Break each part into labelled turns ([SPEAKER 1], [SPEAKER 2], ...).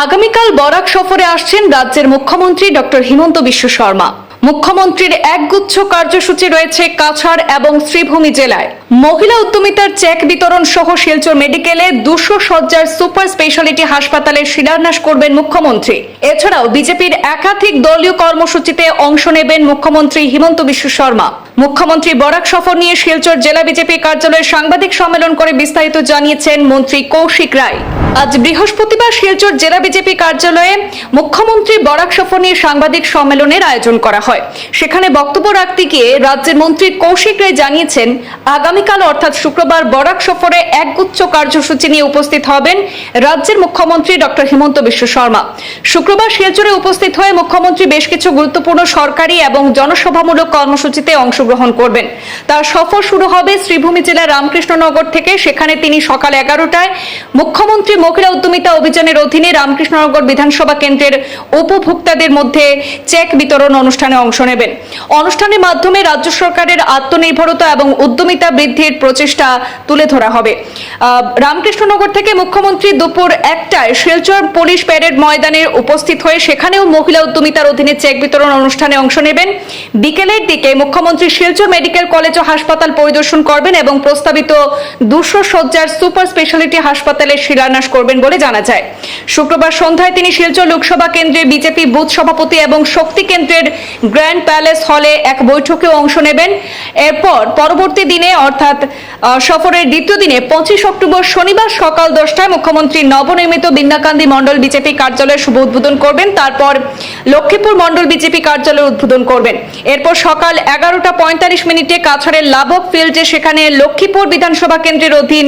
[SPEAKER 1] আগামীকাল বরাক সফরে আসছেন রাজ্যের মুখ্যমন্ত্রী ডক্টর হিমন্ত বিশ্ব শর্মা। মুখ্যমন্ত্রীর একগুচ্ছ কার্যসূচি রয়েছে কাছাড় এবং শ্রীভূমি জেলায়। মহিলা উদ্যমিতার চেক বিতরণ সহ শিলচর মেডিকেলে দুশো সজ্জার সুপার স্পেশালিটি হাসপাতালের শিলান্যাস করবেন মুখ্যমন্ত্রী। এছাড়াও বিজেপির একাধিক দলীয় কর্মসূচিতে অংশ নেবেন মুখ্যমন্ত্রী হিমন্ত বিশ্ব শর্মা। মুখ্যমন্ত্রী বরাক সফর নিয়ে শিলচর জেলা বিজেপি কার্যালয়ে সাংবাদিক সম্মেলন করে বিস্তারিত জানিয়েছেন মন্ত্রী কৌশিক রায়। আজ বৃহস্পতিবার শিলচর জেলা বিজেপি কার্যালয়ে মুখ্যমন্ত্রী বরাক সফর নিয়ে সাংবাদিক সম্মেলনের আয়োজন করা হয়। সেখানে বক্তব্য রাখতে গিয়ে রাজ্যের মন্ত্রী কৌশিক রায় জানিয়েছেন, আগামীকাল অর্থাৎ শুক্রবার বরাক সফরে একগুচ্ছ কার্যসূচি নিয়ে উপস্থিত হবেন রাজ্যের মুখ্যমন্ত্রী ডক্টর হিমন্ত বিশ্ব শর্মা। শুক্রবার শিলচরে উপস্থিত হয়ে মুখ্যমন্ত্রী বেশ কিছু গুরুত্বপূর্ণ সরকারি এবং জনসভামূলক কর্মসূচিতে অংশগ্রহণ করবেন। তার সফর শুরু হবে শ্রীভূমি জেলার রামকৃষ্ণনগর থেকে। সেখানে তিনি সকাল এগারোটায় মুখ্যমন্ত্রী মহিলা উদ্যমিতা অভিযানের অধীনে রামকৃষ্ণনগর বিধানসভা কেন্দ্রের উপভোক্তাদের মধ্যে চেক বিতরণ অনুষ্ঠানে অংশ নেবেন। অনুষ্ঠানের মাধ্যমে রাজ্য সরকারের আত্মনির্ভরতা এবং উদ্যমিতা বৃদ্ধির প্রচেষ্টা তুলে ধরা হবে। রামকৃষ্ণনগর থেকে মুখ্যমন্ত্রী দুপুর একটায় শিলচর পুলিশ প্যারেড ময়দানে উপস্থিত হয়ে সেখানেও মহিলা উদ্যমিতার অধীনে চেক বিতরণ অনুষ্ঠানে অংশ নেবেন। বিকেলের দিকে মুখ্যমন্ত্রী শিলচর মেডিকেল কলেজ ও হাসপাতাল পরিদর্শন করবেন এবং প্রস্তাবিত দুশো সজ্জার সুপার স্পেশালিটি হাসপাতালের শিলান্যাস করবেন বলে জানা যায়। শুক্রবার সন্ধ্যায় তিনি শিলচর লোকসভা কেন্দ্রের বিজেপি বুথ সভাপতি এবং শক্তি কেন্দ্রের গ্র্যান্ড প্যালেস হলে এক বৈঠকে অংশ নেবেন। এরপর পরবর্তী দিনে, অর্থাৎ সফরের দ্বিতীয় দিনে, পঁচিশ অক্টোবর শনিবার সকাল দশটায় মুখ্যমন্ত্রী নবনির্মিত বিন্নাকান্দি মণ্ডল বিজেপি কার্যালয়ের শুভ উদ্বোধন করবেন। তারপর লক্ষ্মীপুর মণ্ডল বিজেপি কার্যালয় উদ্বোধন করবেন। এরপর সকাল এগারোটা পঁয়তাল্লিশ মিনিটে কাছাড়ের লাভক ফিল্ডে সেখানে লক্ষ্মীপুর বিধানসভা কেন্দ্রের অধীন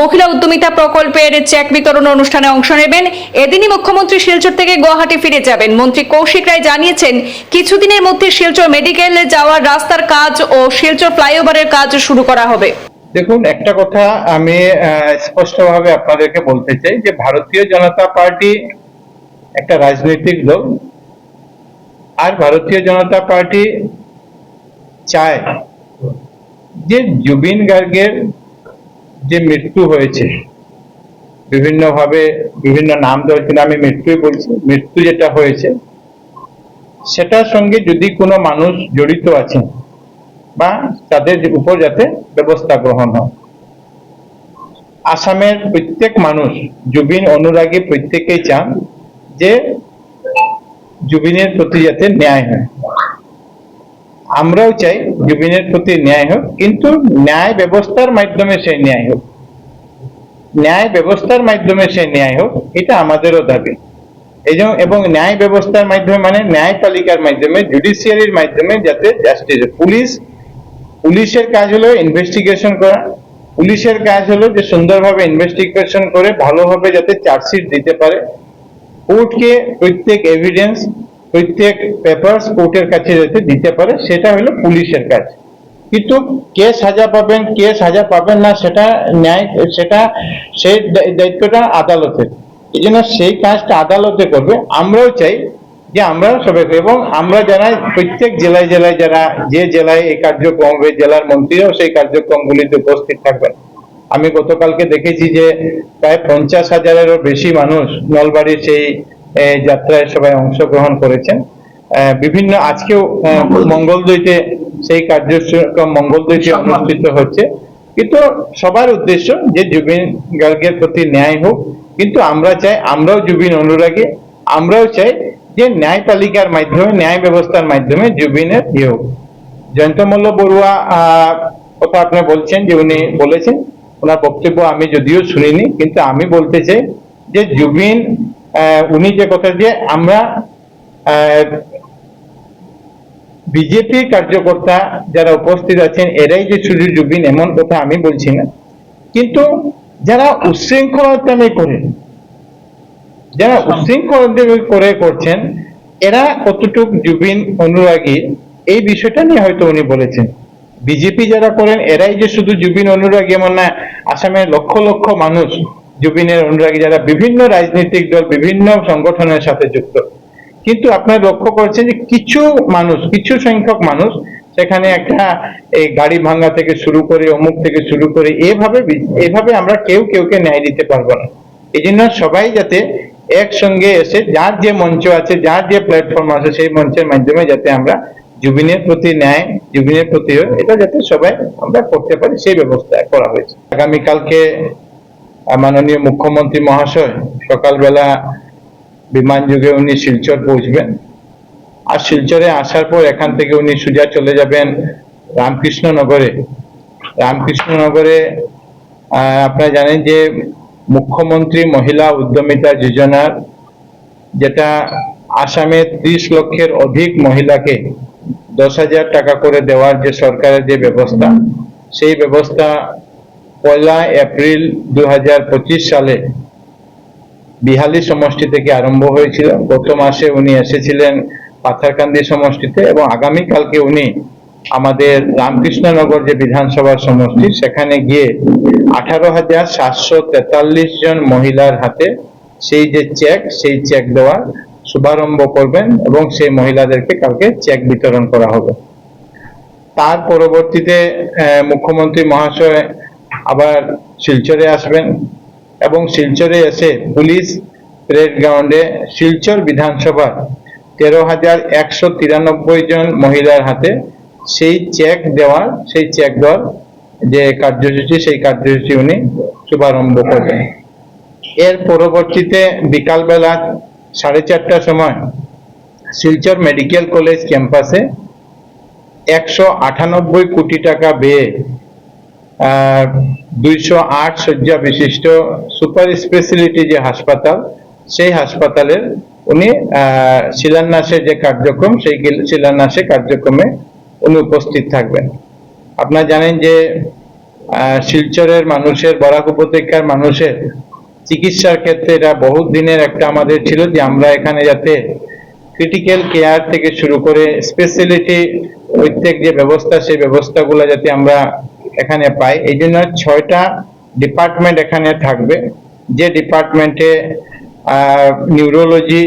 [SPEAKER 1] মহিলা উদ্যমিতা প্রকল্পের চেক বিতরণ অনুষ্ঠানে অংশ নেবেন। এদিনই মুখ্যমন্ত্রী শিলচর থেকে গুয়াহাটি ফিরে যাবেন। মন্ত্রী কৌশিক রায় জানিয়েছেন, কিছুদিনের মধ্যে শিলচর মেডিকেলে যাওয়ার রাস্তার কাজ ও শিলচর ফ্লাইওভারের কাজ শুরু করা হবে।
[SPEAKER 2] দেখুন, একটা কথা আমি স্পষ্টভাবে আপনাদেরকে বলতে চাই যে ভারতীয় জনতা পার্টি একটা রাজনৈতিক দল আর ভারতীয় জনতা পার্টি চায় যে জুবিন গার্গের যে মৃত্যু হয়েছে বিভিন্নভাবে বিভিন্ন নাম জন্য আমি মৃত্যুই বলছি, মৃত্যু যেটা হয়েছে, সেটার সঙ্গে যদি কোনো মানুষ জড়িত আছেন বা তাদের উপর যাতে ব্যবস্থা গ্রহণ হয়। আসামের প্রত্যেক মানুষ, জুবিন, অনুরাগী প্রত্যেকেই চান যে জুবিনের প্রতি যাতে ন্যায় হয়। আমরাও চাই জুবিনের প্রতি ন্যায় হোক, কিন্তু ন্যায় ব্যবস্থার মাধ্যমে সেই ন্যায় হোক। ন্যায় ব্যবস্থার মাধ্যমে সে ন্যায় হোক, এটা আমাদেরও দাবি। এই এবং ন্যায় ব্যবস্থার মাধ্যমে মানে ন্যায়পালিকার মাধ্যমে জুডিশিয়ারির মাধ্যমে যাতে জাস্টিস পুলিশ পুলিশের কাজ হলো ইনভেস্টিগেশন করা, পুলিশের কাজ হলো যে সুন্দরভাবে ইনভেস্টিগেশন করে, ভালোভাবে যাতে চার্জশিট দিতে পারে। কোর্টকে প্রত্যেক এভিডেন্স প্রত্যেক পেপারস কোর্টের কাছে যাতে দিতে পারে, সেটা হলো পুলিশের কাজ। কিন্তু কে সাজা পাবেন, কে সাজা পাবেন না, সেটা ন্যায়, সেটা সেই দায়- দায়িত্বটা আদালতের। এই জন্য সেই কাজটা আদালতে করবে। আমরাও চাই যে আমরা সবাই এবং আমরা যারা প্রত্যেক জেলায় জেলায় যারা যে জেলায় এই কার্যক্রম হবে, জেলার মন্ত্রীরাও সেই কার্যক্রমগুলিতে উপস্থিত থাকবেন। আমি গতকালকে দেখেছি যে প্রায় পঞ্চাশ হাজারেরও বেশি মানুষ নলবাড়ির সেই যাত্রায় সবাই অংশগ্রহণ করেছেন। বিভিন্ন আজকেও মঙ্গলদৈতে সেই কার্যক্রম মঙ্গলদৈতে অনুষ্ঠিত হচ্ছে। কিন্তু সবার উদ্দেশ্য যে জুবিন গার্গের প্রতি ন্যায় হোক। কিন্তু আমরা চাই আমরাও জুবিন অনুরাগী আমরাও চাই যে ন্যায় তালিকার মাধ্যমে ন্যায় ব্যবস্থার মাধ্যমে জুবিনের ইয়ে হোক। জয়ন্তমল্ল বড়ুয়া আহ, কথা আপনি বলছেন যে উনি বলেছেন ওনার বক্তব্য আমি যদিও শুনিনি কিন্তু আমি বলতে চাই যে জুবিন উনি যে কথা দিয়ে আমরা বিজেপি কার্যকর্তা যারা উপস্থিত আছেন এরাই যে শুধু জুবিন এমন কথা আমি বলছি না। কিন্তু যারা উচ্ছৃঙ্খলতামি করে যারা উচ্ছৃঙ্খলতামি করে করছেন এরা কতটুকু জুবিন অনুরাগী এই বিষয়টা নিয়ে হয়তো উনি বলেছেন। বিজেপি যারা করেন এরাই যে শুধু জুবিন অনুরাগী এমন না আসামের লক্ষ লক্ষ মানুষ জুবিনের অনুরাগী যারা বিভিন্ন রাজনৈতিক দল বিভিন্ন সংগঠনের সাথে যুক্ত। কিন্তু আপনারা লক্ষ্য করছেন যে কিছু মানুষ, কিছু সংখ্যক মানুষ সেখানে একটা এই গাড়ি ভাঙা থেকে শুরু করে, অমুক থেকে শুরু করে এভাবে এভাবে আমরা কেউ কেউকে ন্যায় দিতে পারব না। এই জন্য সবাই যাতে একসঙ্গে এসে, যার যে মঞ্চ আছে, যার যে প্ল্যাটফর্ম আছে, সেই মঞ্চের মাধ্যমে যাতে আমরা জুবিনের প্রতি ন্যায়, জুবিনের প্রতি এটা যাতে সবাই আমরা করতে পারি, সেই ব্যবস্থা করা হয়েছে। আগামীকালকে মাননীয় মুখ্যমন্ত্রী মহাশয় সকালবেলা বিমান যুগে উনি শিলচর পৌঁছবেন। আর শিলচরে আসার পর এখান থেকে উনি সোজা চলে যাবেন রামকৃষ্ণনগরে। রামকৃষ্ণনগরে আপনারা জানেন যে মুখ্যমন্ত্রী মহিলা উদ্যমিতা যোজনার যেটা আসামে ত্রিশ লক্ষের অধিক মহিলাকে দশ হাজার টাকা করে দেওয়ার যে সরকারের যে ব্যবস্থা, সেই ব্যবস্থা পয়লা এপ্রিল দু হাজার পঁচিশ সালে বিহালি সমষ্টি থেকে আরম্ভ হয়েছিল। গত মাসে উনি এসেছিলেন পাথারকান্দি সমষ্টিতে এবং আগামীকালকে উনি আমাদের রামকৃষ্ণনগর যে বিধানসভার সমষ্টি, সেখানে গিয়ে আঠারো হাজার সাতশো তেতাল্লিশ জন মহিলার হাতে সেই যে চেক, সেই চেক দেওয়ার শুভারম্ভ করবেন এবং সেই মহিলাদেরকে কালকে চেক বিতরণ করা হবে। তার পরবর্তীতে মুখ্যমন্ত্রী মহাশয় আবার শিলচরে আসবেন। এবং শিলচরে এসে পুলিশ প্যারেড গ্রাউন্ডে শিলচর বিধানসভার তেরো হাজার একশো তিরানব্বই জন মহিলার হাতে সেই চেক দেওয়ার, সেই চেক দেওয়ার যে কার্যসূচি, সেই কার্যসূচি উনি শুভারম্ভ করবেন। এর পরবর্তীতে বিকালবেলা সাড়ে চারটার সময় শিলচর মেডিকেল কলেজ ক্যাম্পাসে একশো আটানব্বই কোটি টাকা ব্যয়ে দুইশো আট শয্যা বিশিষ্ট সুপার স্পেশালিটি যে হাসপাতাল, সেই হাসপাতালের উনি শিলান্যাসের যে কার্যক্রম, সেই শিলান্যাসের কার্যক্রমে উনি উপস্থিত থাকবেন। আপনারা জানেন যে শিলচরের মানুষের, বরাক উপত্যকার মানুষের চিকিৎসার ক্ষেত্রে এটা বহুত দিনের একটা আমাদের ছিল যে আমরা এখানে যাতে ক্রিটিক্যাল কেয়ার থেকে শুরু করে স্পেশালিটি প্রত্যেক যে ব্যবস্থা, সেই ব্যবস্থাগুলো যাতে আমরা এখানে পাই। এই জন্য ছয়টা ডিপার্টমেন্ট এখানে থাকবে। যে ডিপার্টমেন্টে neurology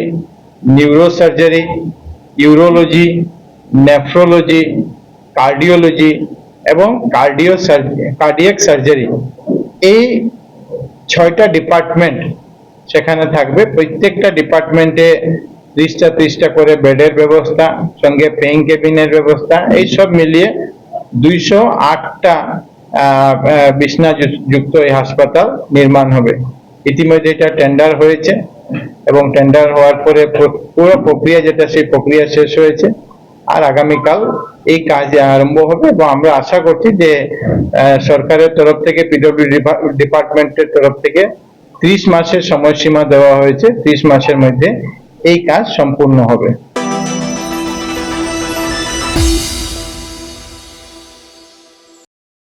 [SPEAKER 2] neurosurgery urology nephrology cardiology এবং কার্ডিও কার্ডিয়াক সার্জারি এই ছয়টা ডিপার্টমেন্ট সেখানে থাকবে। প্রত্যেকটা ডিপার্টমেন্টে ত্রিশটা ত্রিশটা করে বেডের ব্যবস্থা, সঙ্গে পেইং কেবিনের ব্যবস্থা এই সব মিলিয়ে দুইশো আটটা বিছনা যুক্ত এই হাসপাতাল নির্মাণ হবে। ইতিমধ্যে এটা টেন্ডার হয়েছে এবং টেন্ডার হওয়ার পরে পুরো প্রক্রিয়া যেটা, সেই প্রক্রিয়া শেষ হয়েছে। আর আগামীকাল এই কাজ আরম্ভ হবে এবং আমরা আশা করছি যে সরকারের তরফ থেকে পিডব্লিউ ডিপার্টমেন্টের তরফ থেকে ত্রিশ মাসের সময়সীমা দেওয়া হয়েছে। ত্রিশ মাসের মধ্যে এই কাজ সম্পূর্ণ হবে।